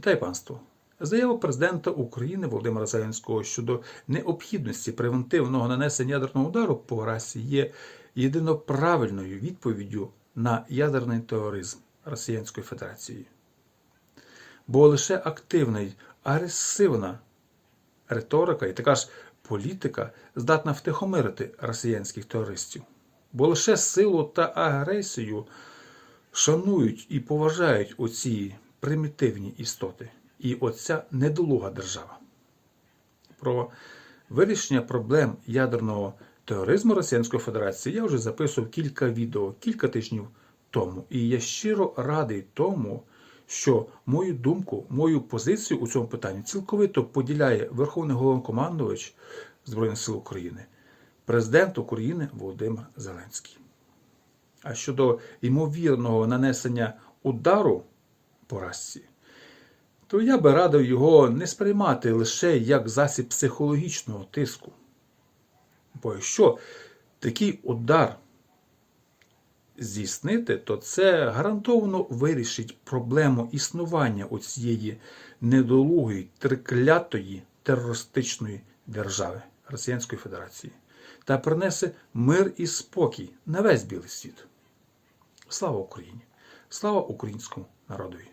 Вітаю панство! Заява президента України Володимира Зеленського щодо необхідності превентивного нанесення ядерного удару по Росії є єдино правильною відповіддю на ядерний тероризм Росіянської Федерації. Бо лише активна й агресивна риторика і така ж політика здатна втихомирити росіянських терористів. Бо лише силу та агресію шанують і поважають оці примітивні істоти і оця недолуга держава. Про вирішення проблем ядерного тероризму Російської Федерації я вже записував кілька відео кілька тижнів тому. І я щиро радий тому, що мою думку, мою позицію у цьому питанні цілковито поділяє Верховний головнокомандувач Збройних сил України, президент України Володимир Зеленський. А щодо ймовірного нанесення удару по Росії, то я би радив його не сприймати лише як засіб психологічного тиску. Бо якщо такий удар здійснити, то це гарантовано вирішить проблему існування оцієї недолугої, триклятої терористичної держави Росіянської Федерації та принесе мир і спокій на весь білий світ. Слава Україні! Слава українському народові!